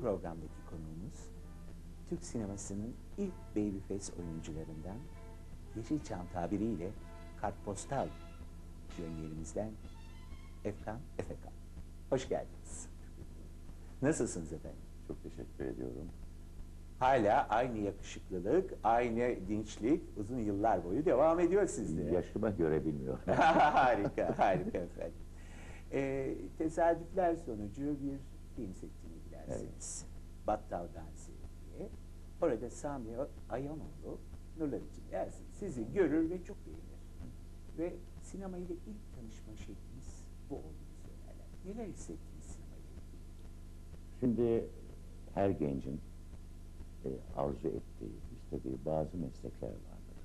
Programdaki konuğumuz Türk sinemasının ilk babyface oyuncularından Yeşilçam tabiriyle kartpostal piyonyerimizden Efkan Efekan. Hoş geldiniz. Nasılsınız efendim? Çok teşekkür ediyorum. Hala aynı yakışıklılık, aynı dinçlik uzun yıllar boyu devam ediyor sizde. Yaşıma göre bilmiyorum. harika, harika efendim. Ee, tesadüfler sonucu bir film sektini dilerseniz. Battal Dansı diye. Orada Sami Ayanoğlu, Nurlar için yersin. Sizi görür ve çok beğenir. Ve sinema ile ilk tanışma şekliniz bu olduğunu söylerler. Neler hissettiniz sinema ile ilgili? Şimdi her gencin e, arzu ettiği, istediği bazı meslekler vardır.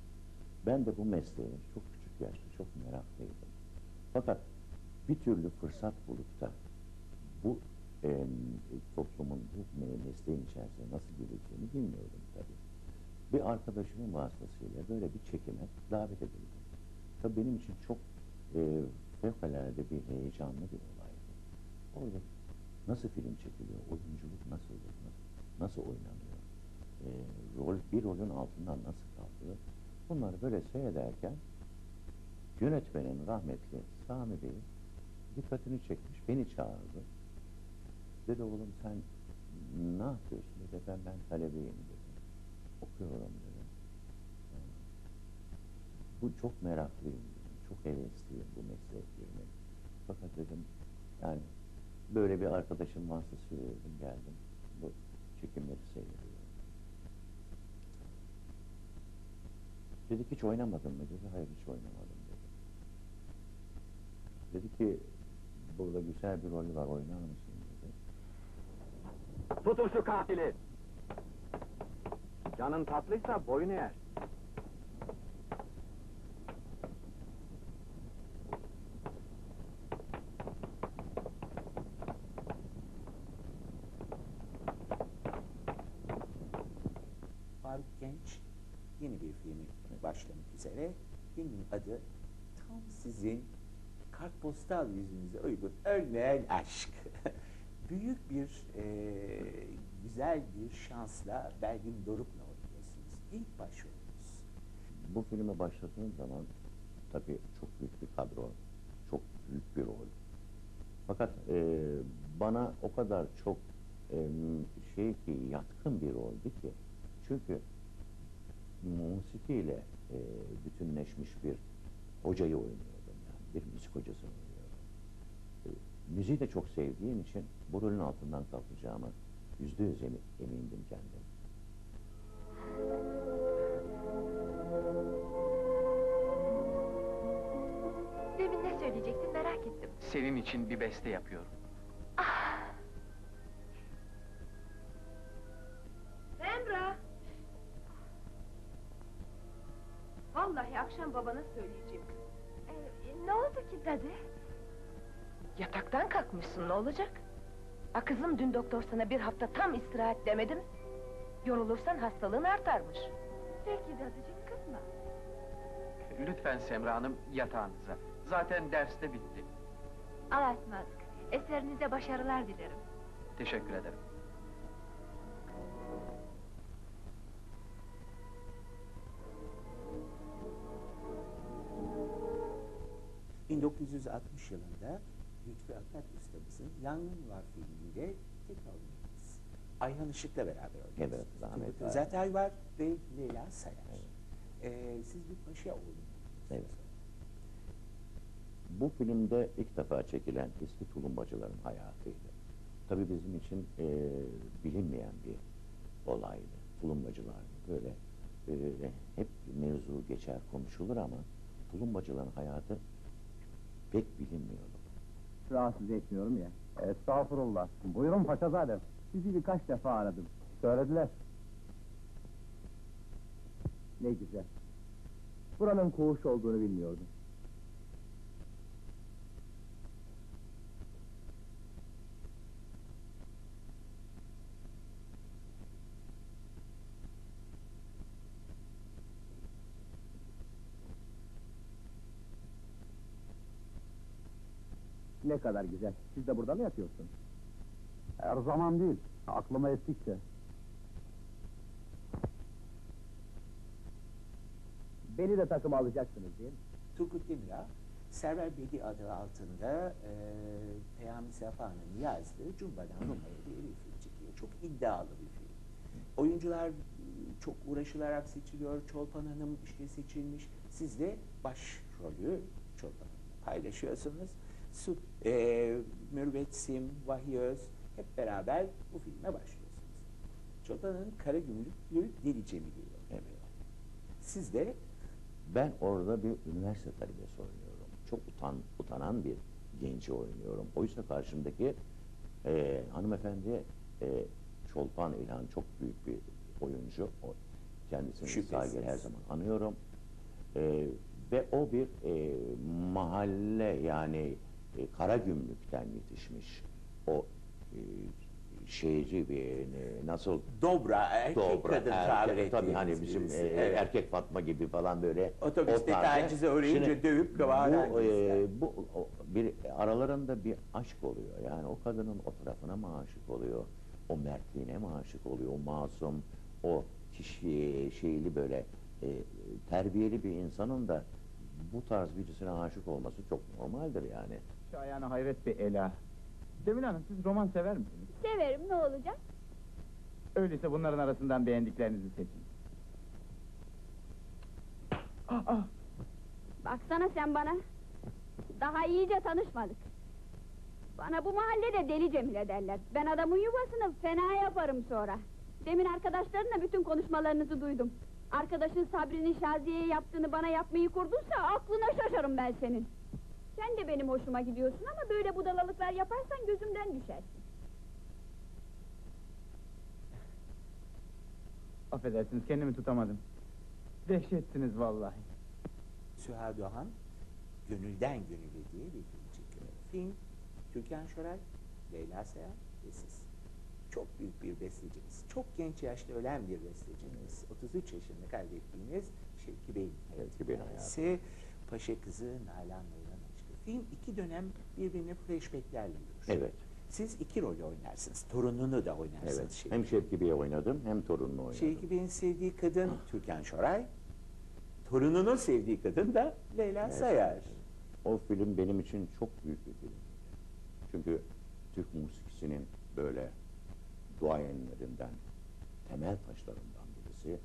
Ben de bu mesleğe çok küçük yaşta çok meraklıydım. Fakat bir türlü fırsat bulup da bu e, toplumun bu me- mesleğin içerisine nasıl gireceğini bilmiyordum tabii. Bir arkadaşımın vasıtasıyla böyle bir çekime davet edildim. Tabii benim için çok e, fevkalade bir heyecanlı bir olaydı. Orada nasıl film çekiliyor, oyunculuk nasıl olur, nasıl oynanıyor, e, rol bir rolün altından nasıl kalkıyor, bunları böyle seyrederken yönetmenin rahmetli Sami Bey dikkatini çekmiş, beni çağırdı. Dedi oğlum sen ne yapıyorsun? Dedi ben, ben talebeyim dedi. Okuyorum dedi. Bu çok meraklıyım dedim. Çok hevesliyim bu mesleğe girmek. Fakat dedim yani böyle bir arkadaşım vasıtasıyla dedim geldim. Bu çekimleri seyrediyorum. Dedi ki hiç oynamadın mı dedi. Hayır hiç oynamadım dedi. Dedi ki burada güzel bir rol var oynar mısın. Tutun şu katili! Canın tatlıysa boyun eğer. Faruk Genç yeni bir filmi başlamak üzere. Filmin adı tam sizin kartpostal yüzünüze uygun ölmeyen aşk. Büyük bir, eee, güzel bir şansla Belgin Doruk'la oynuyorsunuz. İlk başrolünüz. Bu filme başladığım zaman tabii çok büyük bir kadro, çok büyük bir rol. Fakat e, bana o kadar çok e, şey ki yatkın bir roldü ki çünkü musikiyle e, bütünleşmiş bir hocayı oynuyordum yani bir müzik oynuyordum. Müziği de çok sevdiğim için bu rolün altından kalkacağımı yüzde yüz emi- emindim kendim. Demin ne söyleyecektin merak ettim. Senin için bir beste yapıyorum. Semra! Vallahi akşam babana söyleyeceğim. Ee, ne oldu ki dadı? Yataktan kalkmışsın ne olacak? A kızım dün doktor sana bir hafta tam istirahat demedi mi? Yorulursan hastalığın artarmış. Peki dadıcığım kızma. Lütfen Semra Hanım yatağınıza. Zaten ders de bitti. Allah'a ısmarladık. Eserinize başarılar dilerim. Teşekkür ederim. ...1960 yılında Lütfi Akat ustamızın Yangın Var filminde tek oynadınız. Ayhan Işık'la beraber oynadınız. Evet, Turgut Özatay var ve Leyla Sayar. Ee, siz bir paşa oğlunuz. Evet. Bu filmde ilk defa çekilen eski tulumbacıların hayatıydı. Tabii bizim için e, bilinmeyen bir olaydı. Tulumbacılar böyle e, hep mevzu geçer konuşulur ama tulumbacıların hayatı pek bilinmiyordu. Rahatsız etmiyorum ya. Estağfurullah. Buyurun paşazadem. Sizi birkaç defa aradım. Söylediler. Ne güzel. Buranın koğuş olduğunu bilmiyordum. Ne kadar güzel. Siz de burada mı yatıyorsunuz? Her zaman değil. Aklıma estikçe. Beni de takıma alacaksınız değil mi? Turgut Demirağ, Server Bedi adı altında e, Peyami Safa'nın yazdığı Cumba'dan Roma'ya diye bir film çekiyor. Çok iddialı bir film. Oyuncular e, çok uğraşılarak seçiliyor. Çolpan Hanım işte seçilmiş. Siz de başrolü Çolpan Hanım'la paylaşıyorsunuz. Su, e, Mürvet Sim, Vahiy hep beraber bu filme başlıyorsunuz. Çolpan'ın Kara Gümrüklü Deli Cemil'i oynuyor. Siz de Ben orada bir üniversite talebesi oynuyorum. Çok utan, utanan bir genci oynuyorum. Oysa karşımdaki e, hanımefendi e, Çolpan İlhan çok büyük bir oyuncu. O, kendisini Şüphesiz. saygıyla her zaman anıyorum. E, ve o bir e, mahalle yani e, Karagümrük'ten yetişmiş. O e, şeyci bir e, nasıl Dobra, erkek Dobra, kadın erkek- tabir tabii hani bizim birisi. e, Evet. erkek Fatma gibi falan böyle Otobüste o tarzda. tacize Şimdi dövüp kıvağına bu, e, bu o- bir aralarında bir aşk oluyor. Yani o kadının o tarafına mı aşık oluyor? O mertliğine mi aşık oluyor? O masum, o kişi şeyli böyle e, terbiyeli bir insanın da bu tarz birisine aşık olması çok normaldir yani. Şu ayağına hayret bir ela. Cemil Hanım siz roman sever misiniz? Severim ne olacak? Öyleyse bunların arasından beğendiklerinizi seçin. Aa, Baksana sen bana. Daha iyice tanışmadık. Bana bu mahallede deli Cemile derler. Ben adamın yuvasını fena yaparım sonra. Demin arkadaşlarınla bütün konuşmalarınızı duydum. Arkadaşın Sabri'nin Şaziye'ye yaptığını bana yapmayı kurduysa aklına şaşarım ben senin. Sen de benim hoşuma gidiyorsun ama böyle budalalıklar yaparsan gözümden düşersin. affedersiniz kendimi tutamadım. Dehşetsiniz vallahi. Süha Doğan, Gönülden Gönüle diye bir film çekiyor. Film, Türkan Şoray, Leyla Sayar ve siz. Çok büyük bir besteciniz. Çok genç yaşta ölen bir besteciniz. 33 yaşında kaybettiğiniz Şevki Bey'in Şevki Bey'in hikayesi. Paşa kızı Nalan'la olan Film iki dönem birbirine flashbacklerle yürür. Evet. Siz iki rol oynarsınız. Torununu da oynarsınız. Evet. Şevki. Hem Şevki Bey'i oynadım hem torununu oynadım. Şevki Bey'in sevdiği kadın Türkan Şoray. Torununun sevdiği kadın da Leyla Evet. Sayar. O film benim için çok büyük bir film. Çünkü Türk musikisinin böyle duayenlerinden, temel taşlarından birisi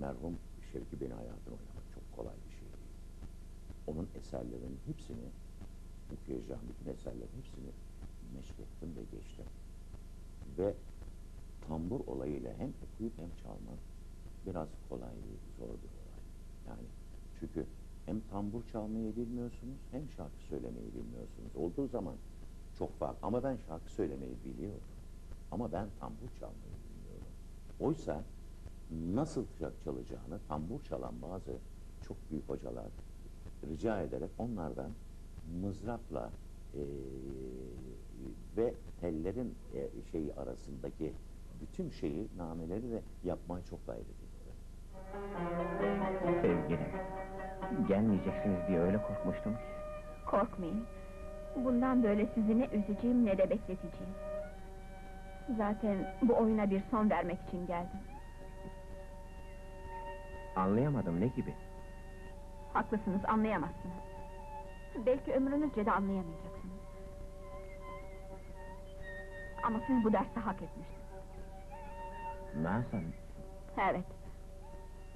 merhum Şevki Bey'in hayatını oynamak çok kolay. Onun eserlerinin hepsini, okuyacağım bütün eserlerin hepsini meşk ettim ve geçtim. Ve tambur olayıyla hem okuyup hem çalmak biraz kolay değil, zor bir olay. Yani çünkü hem tambur çalmayı bilmiyorsunuz hem şarkı söylemeyi bilmiyorsunuz. Olduğu zaman çok farklı. Ama ben şarkı söylemeyi biliyorum. Ama ben tambur çalmayı bilmiyorum. Oysa nasıl ça- çalacağını tambur çalan bazı çok büyük hocalar rica ederek onlardan mızrapla eee, ve tellerin e, şeyi arasındaki bütün şeyi nameleri de yapmaya çok gayret ediyorum. Sevgilim, gelmeyeceksiniz diye öyle korkmuştum ki. Korkmayın. Bundan böyle sizi ne üzeceğim ne de bekleteceğim. Zaten bu oyuna bir son vermek için geldim. Anlayamadım ne gibi? Haklısınız, anlayamazsınız. Belki ömrünüzce de anlayamayacaksınız. Ama siz bu dersi hak etmişsiniz. Nazan, Evet.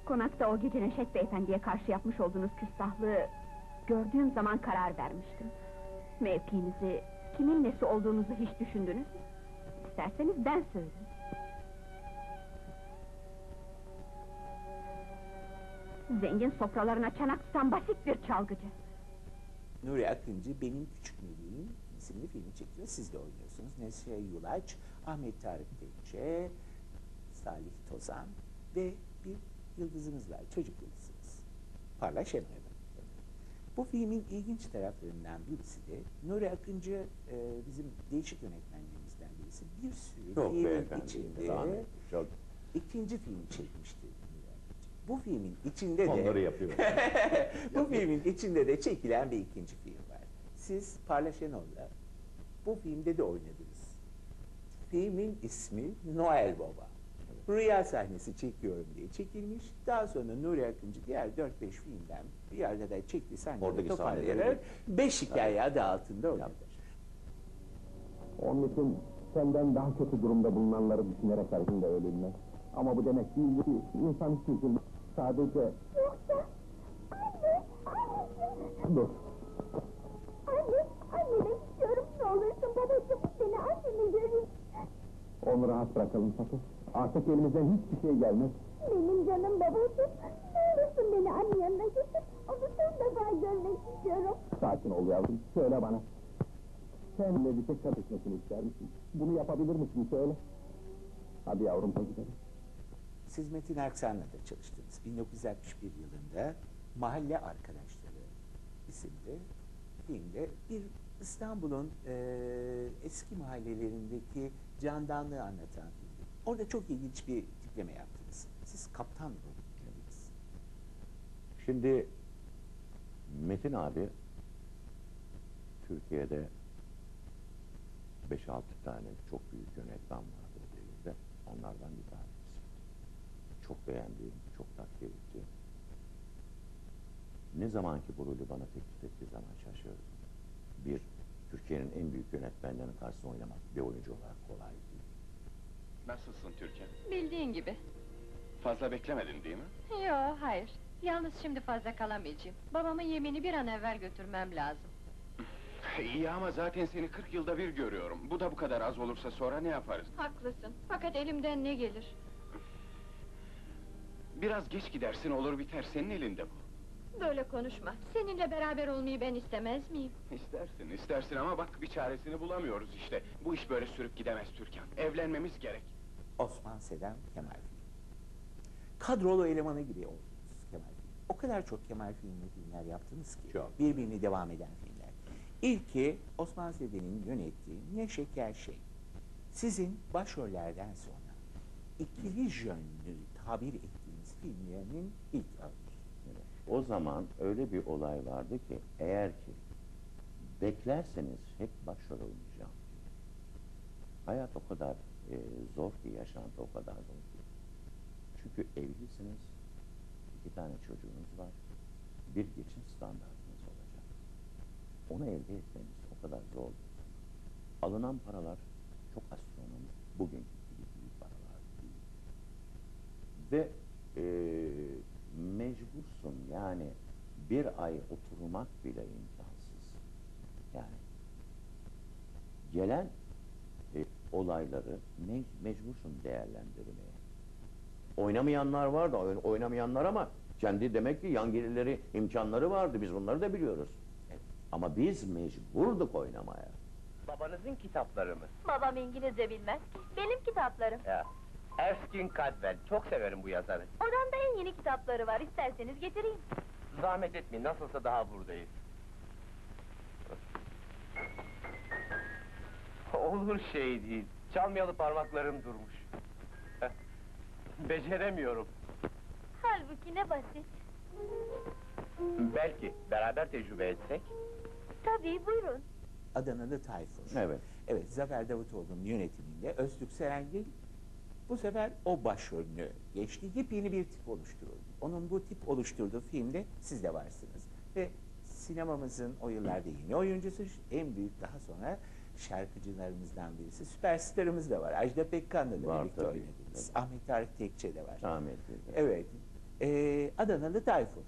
Konakta o gece Neşet Beyefendi'ye karşı yapmış olduğunuz küstahlığı... ...gördüğüm zaman karar vermiştim. Mevkinizi, kimin nesi olduğunuzu hiç düşündünüz mü? İsterseniz ben söyleyeyim. Zengin sofralarına çanak tutan basit bir çalgıcı. Nuri Akıncı benim küçük meleğim isimli filmi çekiyor. Siz de oynuyorsunuz. Nesliye Yulaç, Ahmet Tarık Tekçe, Salih Tozan ve bir yıldızımız var. Çocuk yıldızımız. Parlaş Emre Bey. Bu filmin ilginç taraflarından birisi de Nuri Akıncı e, bizim değişik yönetmenlerimizden birisi. Bir sürü Çok filmin beyefendi. içinde Çok ikinci film çekmişti. Bu filmin içinde de onları yapıyor. bu filmin içinde de çekilen bir ikinci film var. Siz Parla Şenol'la bu filmde de oynadınız. Filmin ismi Noel Baba. Rüya sahnesi çekiyorum diye çekilmiş. Daha sonra Nuri Akıncı diğer 4-5 filmden bir yerde de çektiği sahneleri Oradaki toparlayarak sahneleri- Beş Hikaye adı altında oynadı. Onun için senden daha kötü durumda bulunanları düşünerek harcında ölülmez. Ama bu demek değil ki insan hiç üzülmez. Sadece... Yoksa anne, anneciğim. Dur. Anne, anne ben istiyorum ne olursun babacığım. Seni annemi göreyim. Onu rahat bırakalım sakın. Artık elimizden hiçbir şey gelmez. Benim canım babacığım. Ne olursun beni anne yanına götür. Onu son defa görmek istiyorum. Sakin ol yavrum. Söyle bana. Sen birlikte çalışmasını ister misin? Bunu yapabilir misin söyle. Hadi yavrum hadi gidelim. Siz Metin Erksan'la da çalıştınız. 1961 yılında Mahalle Arkadaşları isimli filmde bir İstanbul'un eee, eski mahallelerindeki candanlığı anlatan filmdi. Orada çok ilginç bir tipleme yaptınız. Siz kaptan rolündeniz. Şimdi Metin abi Türkiye'de 5-6 tane çok büyük yönetmen vardı o devirde. Onlardan bir. Çok beğendiğim, çok takdir ettiğim. Ne zaman ki bu rolü bana teklif ettiği zaman şaşırdım. Bir, Türkiye'nin en büyük yönetmenlerinin karşısında oynamak bir oyuncu olarak kolay değil. Nasılsın Türkan? Bildiğin gibi. Fazla beklemedin değil mi? Yo, hayır. Yalnız şimdi fazla kalamayacağım. Babamın yemini bir an evvel götürmem lazım. İyi ama zaten seni 40 yılda bir görüyorum. Bu da bu kadar az olursa sonra ne yaparız? Haklısın. Fakat elimden ne gelir? Biraz geç gidersin olur biter senin elinde bu. Böyle konuşma. Seninle beraber olmayı ben istemez miyim? İstersin istersin ama bak bir çaresini bulamıyoruz işte. Bu iş böyle sürüp gidemez Türkan. Evlenmemiz gerek. Osman Sedem Kemal Film. Kadrolu elemanı gibi oldunuz Kemal Film. O kadar çok Kemal filmli filmler yaptınız ki. Çok. Birbirini devam eden filmler. İlki Osman Sedem'in yönettiği Ne Şeker Şey. Sizin başrollerden sonra ikili jönlü tabir ettiğiniz filmlerinin ilk. Evet. O zaman öyle bir olay vardı ki eğer ki beklerseniz hep başrol oynayacağım. Hayat o kadar e, zor ki, yaşantı o kadar zor ki. Çünkü evlisiniz, iki tane çocuğunuz var, bir geçim standartınız olacak. Onu elde etmeniz o kadar zor. Alınan paralar çok astronomik, bugünkü gibi büyük paralar değil. Ve e, mecbursun yani bir ay oturmak bile imkansız. Yani gelen e, olayları me- mecbursun değerlendirmeye. Oynamayanlar var da oyn- oynamayanlar ama kendi demek ki yan gelirleri, imkanları vardı. Biz bunları da biliyoruz. Ama biz mecburduk oynamaya. Babanızın kitapları mı? Babam İngilizce bilmez ki. Benim kitaplarım. Ya. Erskine Cadwell. Çok severim bu yazarı. Odamda en yeni kitapları var. İsterseniz getireyim. Zahmet etmeyin. Nasılsa daha buradayız. Olur şey değil. Çalmayalı parmaklarım durmuş. Heh. Beceremiyorum. Halbuki ne basit. Belki beraber tecrübe etsek. Tabii buyurun. Adanalı Tayfur. Evet. Evet, Zafer Davutoğlu'nun yönetiminde Öztürk Serengil bu sefer o başrolünü geçti. Yepyeni bir tip oluşturuldu. Onun bu tip oluşturduğu filmde siz de varsınız. Ve sinemamızın o yıllarda yeni oyuncusu, en büyük daha sonra şarkıcılarımızdan birisi, süperstarımız da var. Ajda Pekkan'la da Var birlikte tabii. oynadınız. Ahmet Tarık Tekçe de var. Rahmetli. Evet. Ee, Adanalı Tayfur.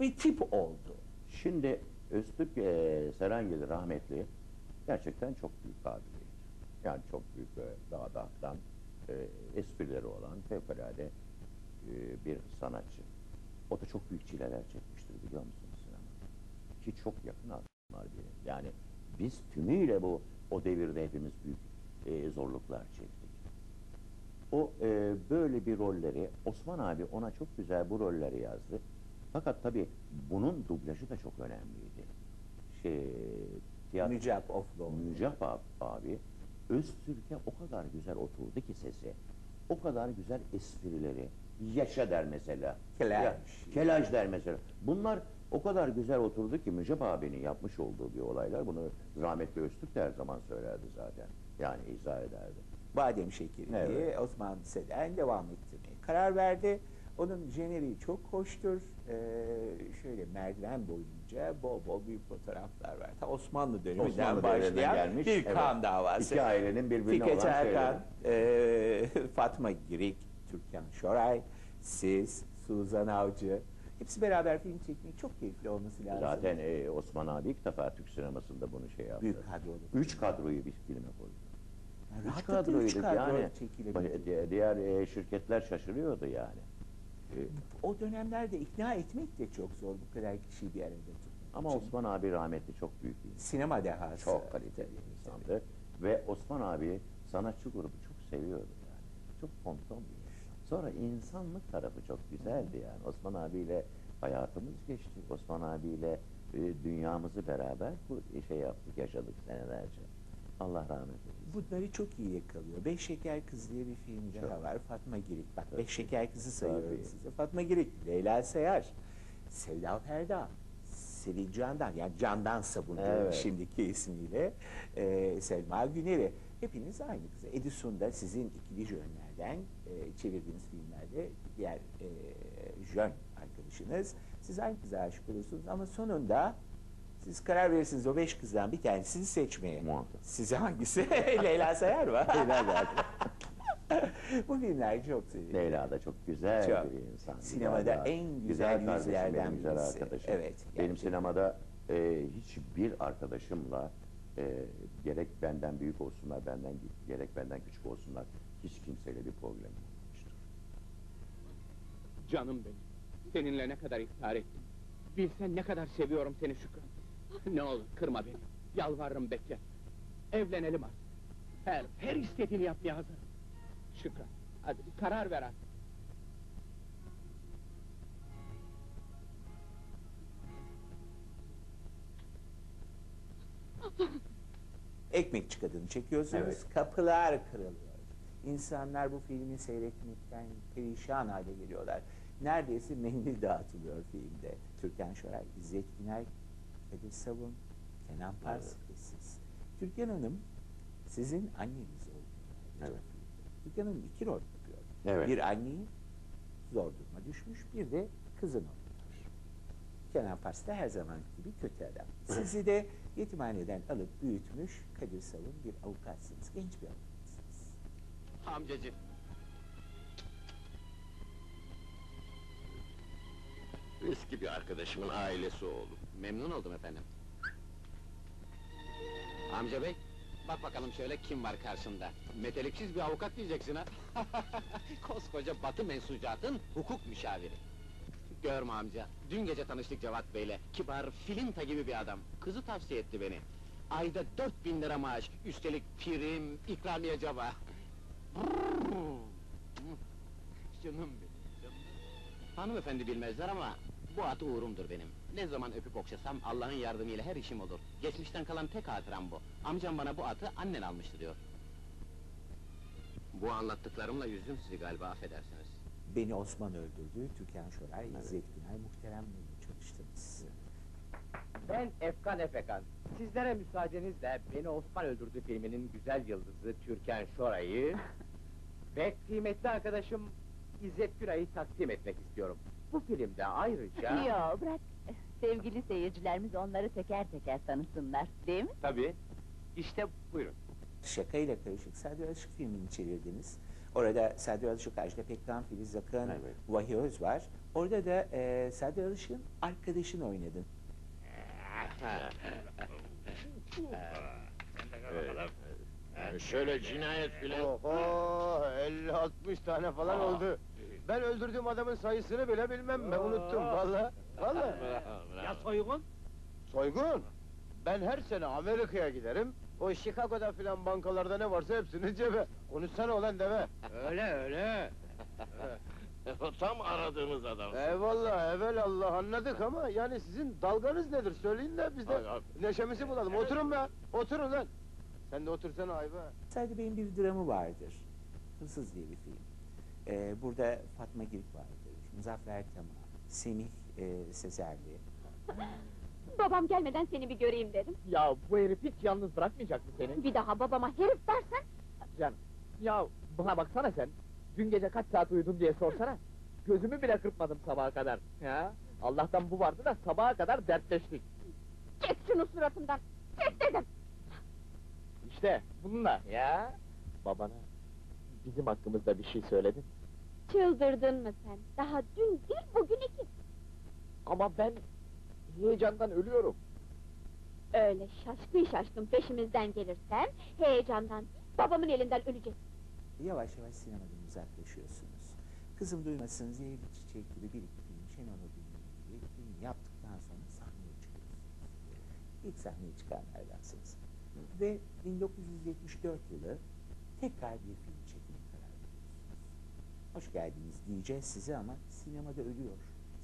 Bir tip oldu. Şimdi Öztürk e, Serengil rahmetli gerçekten çok büyük kabiliyet. Yani çok büyük ve daha da haktan e, esprileri olan fevkalade e, bir sanatçı. O da çok büyük çileler çekmiştir biliyor musunuz sinema? Ki çok yakın adamlar biri. Yani biz tümüyle bu o devirde hepimiz büyük e, zorluklar çektik. O e, böyle bir rolleri Osman abi ona çok güzel bu rolleri yazdı. Fakat tabii bunun dublajı da çok önemliydi. Şey, tiyatro, Mücap Oflu. Mücap ab- abi Öztürk'e o kadar güzel oturdu ki sesi. O kadar güzel esprileri. Yaşa der mesela. Kelaj. Ya, kelaj der mesela. Bunlar o kadar güzel oturdu ki Mücap abinin yapmış olduğu bir olaylar. Bunu rahmetli Öztürk de her zaman söylerdi zaten. Yani izah ederdi. Badem şekeri Evet. diye Osman Seden devam ettirmeye karar verdi. Onun jeneriği çok hoştur. Ee, şöyle merdiven boyunca bol bol büyük fotoğraflar var. Ta Osmanlı döneminden Osmanlı başlayan gelmiş, bir evet. kan davası. İki ailenin birbirine Fikret olan Erkan, e, Fatma Girik, Türkan Şoray, siz, Suzan Avcı. Hepsi beraber film çekmek çok keyifli olması lazım. Zaten e, Osman abi ilk defa Türk sinemasında bunu şey yaptı. Büyük kadrolu. Üç kadroyu bir filme koydu. Yani Üç kadroydu üç kadro yani. Diğer e, şirketler şaşırıyordu yani. E, O dönemlerde ikna etmek de çok zor bu kadar kişiyi bir arada tutmak. ama için. Osman abi rahmetli çok büyük bir insan. sinema dehası. Çok kaliteli bir insandı. Ve Osman abi sanatçı grubu çok seviyordu yani. Çok ponton bir insan. Sonra insanlık tarafı çok güzeldi yani. Osman abiyle hayatımız geçti. Osman abiyle e, dünyamızı beraber bu şey yaptık, yaşadık senelerce. Allah rahmet eylesin. Bunları çok iyi yakalıyor. Beş Şeker Kız diye bir film daha Çok. var. Fatma Girik. Bak Beş Şeker Kız'ı sayıyorum Tabii. size. Fatma Girik, Leyla Sayar, Sevda Ferda, Selin Candan, yani Candan Sabun diyorum Evet. şimdiki ismiyle, e, Selma Güner'i. Hepiniz aynı kız. Edison da sizin ikili jönlerden e, çevirdiğiniz filmlerde diğer e, jön arkadaşınız. Siz aynı kıza aşık olursunuz ama sonunda siz karar verirsiniz o beş kızdan bir tanesini seçmeye. Muhakkak. Size hangisi? Leyla Sayar mı? Leyla zaten. Bu filmler çok seviyorum. Leyla da çok güzel Çok. bir insan. Sinemada Leyla, en güzel kardeşim, yüzlerden benim güzel birisi. arkadaşım. Evet, Benim gerçekten. sinemada e, hiçbir arkadaşımla e, gerek benden büyük olsunlar, benden gerek benden küçük olsunlar hiç kimseyle bir problem olmamıştır. Canım benim. Seninle ne kadar iftihar ettim. Bilsen ne kadar seviyorum seni Şükran. Ne olur kırma beni. Yalvarırım bekle. Evlenelim artık. Her, her istediğini yapmaya hazırım. Şükran, hadi bir karar ver artık. Ekmek kadını çekiyorsunuz, Evet. kapılar kırılıyor. İnsanlar bu filmi seyretmekten perişan hale geliyorlar. Neredeyse mendil dağıtılıyor filmde. Türkan Şoray, İzzet Günay, Kadir Savun, Kenan Pars ve siz. Türkan Hanım sizin anneniz olduğunu Evet. Türkan Hanım iki rol yapıyor. Evet. Bir anneyi zor duruma düşmüş, bir de kızın oynuyor. Kenan Pars da her zaman gibi kötü adam. Sizi de yetimhaneden alıp büyütmüş Kadir Savun bir avukatsınız, genç bir avukatsınız. Amcacığım. Eski bir arkadaşımın ailesi oğlu. Memnun oldum efendim. Amca bey, bak bakalım şöyle kim var karşında. Meteliksiz bir avukat diyeceksin ha. Koskoca Batı mensucatın hukuk müşaviri. Görme amca, dün gece tanıştık Cevat Bey'le. Kibar, filinta gibi bir adam. Kızı tavsiye etti beni. Ayda dört bin lira maaş, üstelik prim, ikramiye caba. Canım benim, canım. Hanımefendi bilmezler ama bu at uğrumdur benim. Ne zaman öpüp okşasam Allah'ın yardımıyla her işim olur. Geçmişten kalan tek hatıram bu. Amcam bana bu atı annen almıştı diyor. Bu anlattıklarımla yüzdüm sizi galiba affedersiniz. Beni Osman öldürdü, Türkan Şoray, İzzet Günay muhterem beni çalıştınız. Ben Efkan Efekan. Sizlere müsaadenizle Beni Osman Öldürdü filminin güzel yıldızı Türkan Şoray'ı ve kıymetli arkadaşım İzzet Günay'ı takdim etmek istiyorum. Bu filmde ayrıca... Yo bırak. Sevgili seyircilerimiz onları teker teker tanısınlar, değil mi? Tabii. İşte buyurun. Şakayla karışık Sadri Alışık filmini çevirdiniz. Orada Sadri Alışık, Ajda Pekkan, Filiz Akın, Evet. Vahiy Öz var. Orada da e, Sadri Alışık'ın arkadaşını oynadın. Şöyle cinayet filan. Oho 50-60 tane falan oldu. Ben öldürdüğüm adamın sayısını bile bilmem ben unuttum valla. Valla. Ya soygun? Soygun? Ben her sene Amerika'ya giderim. O Chicago'da filan bankalarda ne varsa hepsini cebe. Konuşsana ulan deve. Öyle öyle. Tam aradığımız adam. Eyvallah, evelallah anladık ama yani sizin dalganız nedir söyleyin de biz de Ay, ay. neşemizi bulalım. Oturun be, oturun lan. Sen de otursana Ayva. Sadi Bey'in bir dramı vardır. Hırsız diye bir film. Ee, burada Fatma Girik vardır. Muzaffer Tamam, Semih e, Sezerli. Babam gelmeden seni bir göreyim dedim. Ya bu herif hiç yalnız bırakmayacak mı seni? Bir daha babama herif dersen Canım, ya buna baksana sen. Dün gece kaç saat uyudun diye sorsana. Gözümü bile kırpmadım sabaha kadar. Ya, Allah'tan bu vardı da sabaha kadar dertleştik. çek şunu suratımdan. Çek dedim. İşte bununla ya. Babana bizim hakkımızda bir şey söyledin. Çıldırdın mı sen? Daha dün bir bugün iki. Ama ben heyecandan ölüyorum. Öyle şaşkın şaşkın peşimizden gelirsen heyecandan babamın elinden öleceksin. Yavaş yavaş sinemadan uzaklaşıyorsunuz. Kızım duymasın Zehirli Çiçek gibi bir iki film, Şenol gibi film yaptıktan sonra sahneye çıkıyorsunuz. İlk sahneye çıkanlardansınız. Ve 1974 yılı tekrar bir film çekmeye karar veriyorsunuz. Hoş geldiniz diyeceğiz size ama sinemada ölüyor.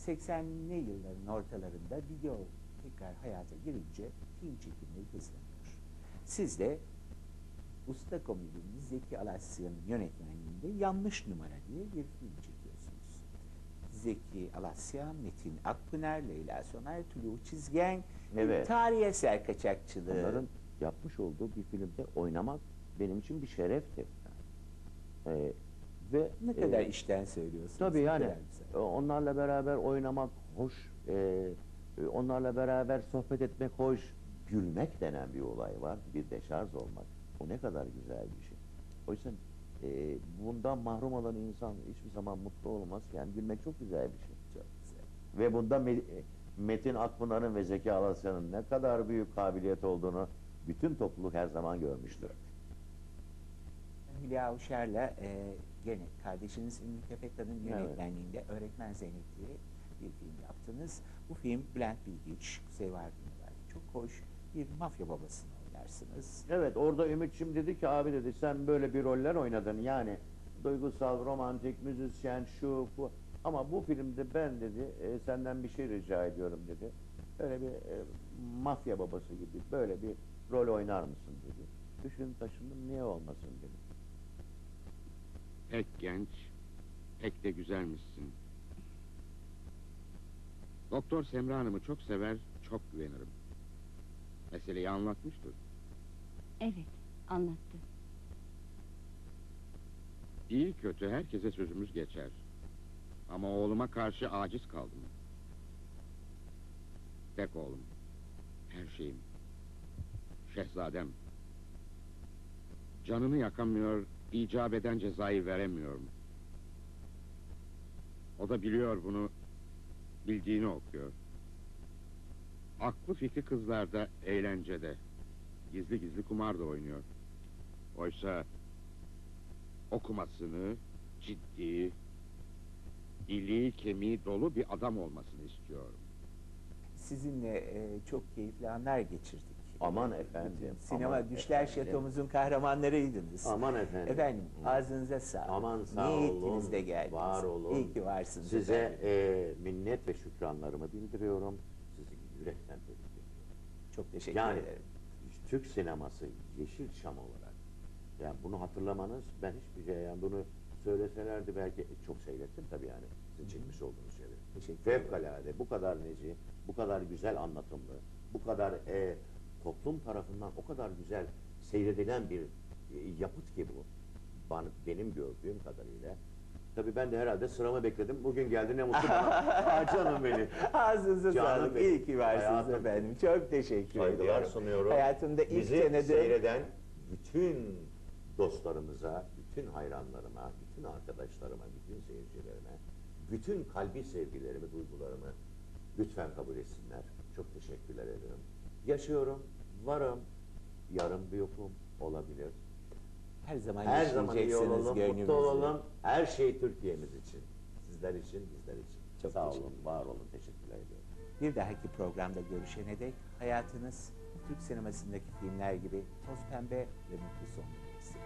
80'li yılların ortalarında video tekrar hayata girince film çekimleri hızlanıyor. Siz de usta komedyeniz Zeki Alasya'nın yönetmenliğinde Yanlış Numara diye bir film çekiyorsunuz. Zeki Alasya, Metin Akpınar, Leyla Soner, Tulu Çizgen, Evet. tarihi eser kaçakçılığı. Onların yapmış olduğu bir filmde oynamak benim için bir şerefti. Ee, ve Ne kadar e, işten söylüyorsunuz. Tabii ne yani kadar güzel. e, onlarla beraber oynamak hoş, e, e, onlarla beraber sohbet etmek hoş, gülmek denen bir olay var, bir deşarj olmak. O ne kadar güzel bir şey. O yüzden e, bundan mahrum olan insan hiçbir zaman mutlu olmaz. Yani gülmek çok güzel bir şey. Çok güzel. Ve bunda Me- Metin Akpınar'ın ve Zeki Alasya'nın ne kadar büyük kabiliyet olduğunu bütün topluluk her zaman görmüştür. Hülya Avşar'la e, gene kardeşiniz Ünlü Kepeka'nın yönetmenliğinde Öğretmen Zeynep diye bir film yaptınız. Bu film Bülent Bilgiç, Kuzey Vardın'ı var. Çok hoş bir mafya babasını oynarsınız. Evet orada Ümitçim dedi ki abi dedi sen böyle bir roller oynadın yani duygusal, romantik, müzisyen şu bu ama bu filmde ben dedi e, senden bir şey rica ediyorum dedi. Böyle bir e, mafya babası gibi böyle bir rol oynar mısın dedi. Düşün taşındım niye olmasın dedi. Pek genç, pek de güzelmişsin. Doktor Semra Hanım'ı çok sever, çok güvenirim. Meseleyi anlatmıştır. Evet, anlattı. İyi kötü herkese sözümüz geçer. Ama oğluma karşı aciz kaldım. Tek oğlum, her şeyim. Şehzadem. Canını yakamıyor, icap eden cezayı veremiyorum. O da biliyor bunu, bildiğini okuyor. Aklı fikri kızlarda, eğlencede. Gizli gizli kumar da oynuyor. Oysa okumasını, ciddi, iliği kemiği dolu bir adam olmasını istiyorum. Sizinle e, çok keyifli anlar geçirdik. Aman efendim, Sinema aman Düşler efendim. Şatomuzun kahramanlarıydınız. Aman efendim. Efendim ağzınıza sağlık. Aman sağ İyi olun, ettiniz de geldiniz. var olun. İyi ki varsınız Size efendim. e, minnet ve şükranlarımı bildiriyorum. Sizi yürekten tebrik ediyorum. Çok teşekkür yani, ederim. Türk sineması Yeşilçam olarak yani bunu hatırlamanız ben hiçbir şey yani bunu söyleselerdi belki e, çok seyrettim tabii yani sizin çekmiş olduğunuz şeyleri. Fevkalade bu kadar neci, bu kadar güzel anlatımlı, bu kadar e, toplum tarafından o kadar güzel seyredilen bir e, yapıt ki bu. Benim gördüğüm kadarıyla. Tabii ben de herhalde sıramı bekledim. Bugün geldi ne mutlu bana. Aa, canım benim. Ağzınıza sağlık. benim. İyi ki varsınız Hayatım. efendim. Çok teşekkür Saygılar ediyorum. sunuyorum. Hayatımda ilk Bizi senede seyreden bütün dostlarımıza, bütün hayranlarıma, bütün arkadaşlarıma, bütün seyircilerime, bütün kalbi sevgilerimi, duygularımı lütfen kabul etsinler. Çok teşekkürler ederim. Yaşıyorum, varım, yarın bir yokum olabilir. her zaman Her zaman iyi olalım, mutlu olalım. Her şey Türkiye'miz için. Sizler için, bizler için. Çok Sağ olun, var olun. Teşekkürler ediyorum. Bir dahaki programda görüşene dek hayatınız Türk sinemasındaki filmler gibi toz pembe ve mutlu sonlu birisi.